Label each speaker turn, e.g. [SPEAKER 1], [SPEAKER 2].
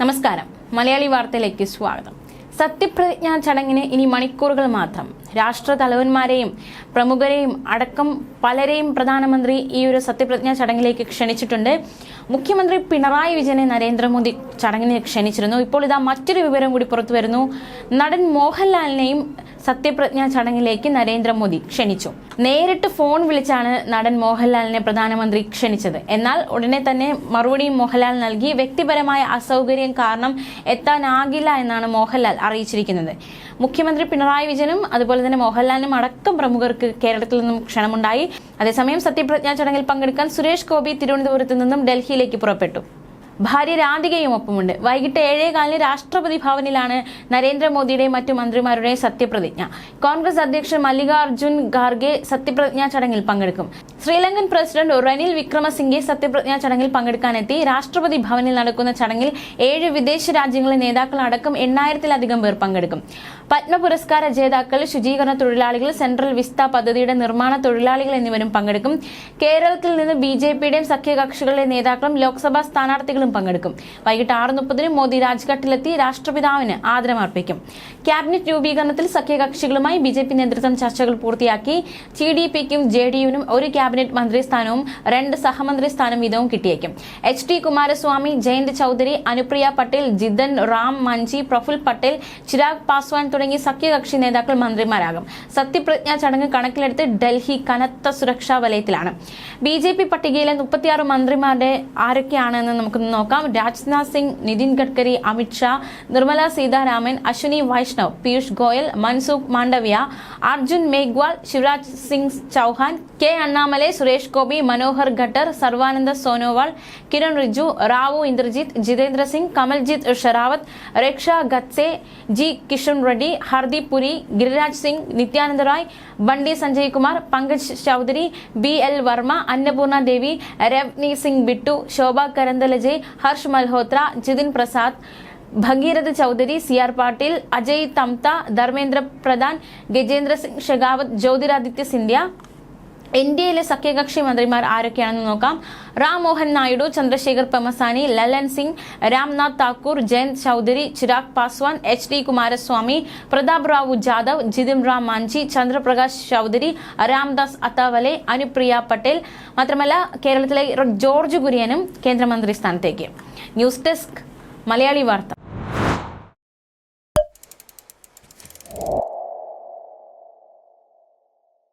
[SPEAKER 1] നമസ്കാരം. മലയാളി വാർത്തയിലേക്ക് സ്വാഗതം. സത്യപ്രതിജ്ഞാ ചടങ്ങിന് ഇനി മണിക്കൂറുകൾ മാത്രം. രാഷ്ട്ര തലവന്മാരെയും പ്രമുഖരെയും അടക്കം പലരെയും പ്രധാനമന്ത്രി ഈ ഒരു സത്യപ്രതിജ്ഞാ ചടങ്ങിലേക്ക് ക്ഷണിച്ചിട്ടുണ്ട്. മുഖ്യമന്ത്രി പിണറായി വിജയനെ നരേന്ദ്രമോദി ചടങ്ങിന് ക്ഷണിച്ചിരുന്നു. ഇപ്പോൾ ഇതാ മറ്റൊരു വിവരം കൂടി പുറത്തു വരുന്നു. നടൻ മോഹൻലാലിനെയും സത്യപ്രതിജ്ഞാ ചടങ്ങിലേക്ക് നരേന്ദ്രമോദി ക്ഷണിച്ചു. നേരിട്ട് ഫോൺ വിളിച്ചാണ് നടൻ മോഹൻലാലിനെ പ്രധാനമന്ത്രി ക്ഷണിച്ചത്. എന്നാൽ ഉടനെ തന്നെ മറുപടിയും മോഹൻലാൽ നൽകി. വ്യക്തിപരമായ അസൗകര്യം കാരണം എത്താനാകില്ല എന്നാണ് മോഹൻലാൽ അറിയിച്ചിരിക്കുന്നത്. മുഖ്യമന്ത്രി പിണറായി വിജയനും അതുപോലെ തന്നെ മോഹൻലാലിനും അടക്കം പ്രമുഖർക്ക് കേരളത്തിൽ നിന്നും ക്ഷണമുണ്ടായി. അതേസമയം സത്യപ്രതിജ്ഞാ ചടങ്ങിൽ പങ്കെടുക്കാൻ സുരേഷ് ഗോപി തിരുവനന്തപുരത്ത് നിന്നും ഡൽഹിയിലേക്ക് പുറപ്പെട്ടു. ഭാര്യ രാധികയും ഒപ്പമുണ്ട്. വൈകിട്ട് ഏഴേ കാലിന് രാഷ്ട്രപതി ഭവനിലാണ് നരേന്ദ്രമോദിയുടെയും മറ്റു മന്ത്രിമാരുടെയും സത്യപ്രതിജ്ഞ. കോൺഗ്രസ് അധ്യക്ഷൻ മല്ലികാർജുൻ ഖാർഗെ സത്യപ്രതിജ്ഞാ ചടങ്ങിൽ പങ്കെടുക്കും. ശ്രീലങ്കൻ പ്രസിഡന്റ് റനിൽ വിക്രമസിംഗെ സത്യപ്രതിജ്ഞാ ചടങ്ങിൽ പങ്കെടുക്കാനെത്തി. രാഷ്ട്രപതി ഭവനിൽ നടക്കുന്ന ചടങ്ങിൽ ഏഴ് വിദേശ രാജ്യങ്ങളിലെ നേതാക്കൾ അടക്കം എണ്ണായിരത്തിലധികം പേർ പങ്കെടുക്കും. പത്മ പുരസ്കാര ജേതാക്കൾ ശുചീകരണ തൊഴിലാളികൾ സെൻട്രൽ വിസ്ത പദ്ധതിയുടെ നിർമ്മാണ തൊഴിലാളികൾ എന്നിവരും പങ്കെടുക്കും. കേരളത്തിൽ നിന്ന് ബി ജെ പിയുടെയും സഖ്യകക്ഷികളുടെ നേതാക്കളും ലോക്സഭാ സ്ഥാനാർത്ഥികളും പങ്കെടുക്കും. വൈകിട്ട് ആറ് മുപ്പതിന് മോദി രാജ്ഘട്ടിലെത്തി രാഷ്ട്രപിതാവിന് ആദരമർപ്പിക്കും. ക്യാബിനറ്റ് രൂപീകരണത്തിൽ സഖ്യകക്ഷികളുമായി ബി ജെ പി നേതൃത്വം ചർച്ചകൾ പൂർത്തിയാക്കി. ടി ഡി പിക്കും ജെ ഡി യുവിനും ഒരു ക്യാബിനറ്റ് മന്ത്രി സ്ഥാനവും രണ്ട് സഹമന്ത്രി സ്ഥാനം വീതവും കിട്ടിയേക്കും. എച്ച് ടി കുമാരസ്വാമി ജയന്ത് ചൌധരി അനുപ്രിയ പട്ടേൽ ജിതൻ റാം മഞ്ചി പ്രഫുൽ പട്ടേൽ ചിരാഗ് പാസ്വാൻ തുടങ്ങി സഖ്യകക്ഷി നേതാക്കൾ മന്ത്രിമാരാകും. സത്യപ്രതിജ്ഞാ ചടങ്ങ് കണക്കിലെടുത്ത് ഡൽഹി കനത്ത സുരക്ഷാ വലയത്തിലാണ്. ബി ജെ പി പട്ടികയിലെ മുപ്പത്തിയാറ് മന്ത്രിമാരുടെ ആരൊക്കെയാണെന്ന് നമുക്ക് നോക്കാം. Rajnath Singh Nitin Gadkari Amit Shah Nirmala Sitharaman Ashwini Vaishnaw Piyush Goyal Mansukh Mandaviya Arjun Meghwal Shivraj Singh Chouhan K Annamalai Suresh Gopi Manohar Khattar Sarbananda Sonowal Kiren Rijiju Rao Inderjit Jitendra Singh Kamaljeet Sehrawat Raksha Khadse G Kishan Reddy Hardeep Puri Giriraj Singh Nityanand Rai Bandi Sanjay Kumar Pankaj Chaudhary B L Verma Annapurna Devi Ravneet Singh Bittu Shobha Karandlaje Harsh Malhotra Jitin Prasada Bhagirath Chaudhary C R Patil Ajay Tamta Dharmendra Pradhan Gajendra Singh Shekhawat Jyotiraditya Scindia എൻഡിഎയിലെ സഖ്യകക്ഷി മന്ത്രിമാർ ആരൊക്കെയാണെന്ന് നോക്കാം. Ram Mohan Naidu Chandrasekhar Pemmasani Lalan Singh Ramnath Thakur Jayant Chaudhary Chirag Paswan H D Kumaraswamy Pratap Rao Jadhav Jitin Ram Manjhi Chandraprakash Chaudhary Ramdas Athawale Anupriya Patel. മാത്രമല്ല കേരളത്തിലെ George കുര്യനും കേന്ദ്രമന്ത്രി സ്ഥാനത്തേക്ക്. News desk Malayali വാർത്ത.